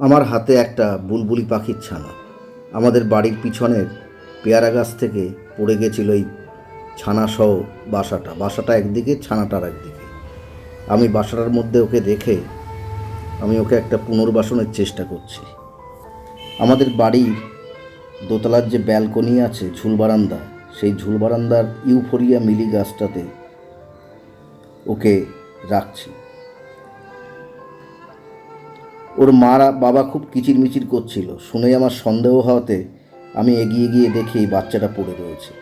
আমার হাতে একটা বুলবুলি পাখির ছানা। আমাদের বাড়ির পিছনের পেয়ারা গাছ থেকে পড়ে গেছিল এই ছানাসহ বাসাটা। বাসাটা একদিকে, ছানাটার একদিকে। আমি বাসাটার মধ্যে ওকে রেখে আমি ওকে একটা পুনর্বাসনের চেষ্টা করছি। আমাদের বাড়ির দোতলার যে ব্যালকনি আছে, ঝুল বারান্দা, সেই ঝুল বারান্দার ইউফোরিয়া মিলি গাছটাতে ওকে রাখছি। ওর মারা, বাবা খুব কিচিরমিচির করছিল। শুনে আমার সন্দেহ হওয়াতে আমি এগিয়ে গিয়ে দেখি এই বাচ্চাটা পড়ে রয়েছে।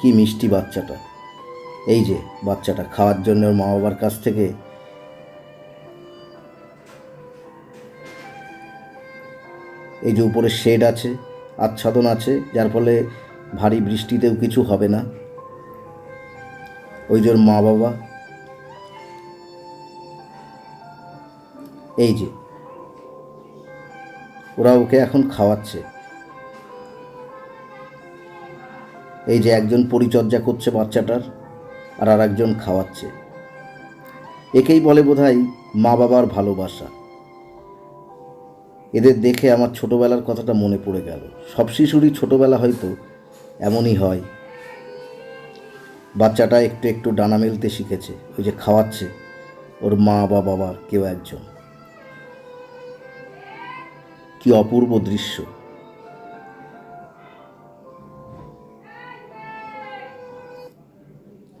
কি মিষ্টি বাচ্চাটা। এই যে বাচ্চাটা, খাওয়ার জন্য ওর মা বাবার কাছ থেকে এই যে উপরে শেড আছে, আচ্ছাদন আছে, যার ফলে ভারী বৃষ্টিতেও কিছু হবে না। ওই যে মা বাবা এই যে, ওরা ওকে এখন খাওয়াচ্ছে। এই যে একজন পরিচর্যা করছে বাচ্চাটার, আর আর একজন খাওয়াচ্ছে। একেই বলে বোধহয় মা বাবার ভালোবাসা। এদের দেখে আমার ছোটবেলার কথাটা মনে পড়ে গেল। সব শিশুরই ছোটবেলা হয়তো এমনই হয়। বাচ্চাটা একটু একটু ডানা মেলতে শিখেছে। ওই যে খাওয়াচ্ছে ওর মা বা বাবার, কেউ একজন। কি অপূর্ব দৃশ্য।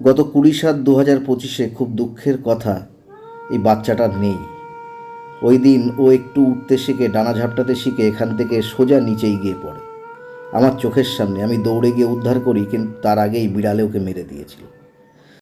গত কুড়ি সাত দু হাজার পঁচিশে খুব দুঃখের কথা, এই বাচ্চাটার নেই। ওই দিন ও একটু উঠতে শিখে ডানা ঝাপটাতে শিখে এখান থেকে সোজা নিচেই গিয়ে পড়ে। আমার চোখের সামনে আমি দৌড়ে গিয়ে উদ্ধার করি, কিন্তু তার আগেই বিড়ালে ওকে মেরে দিয়েছিল।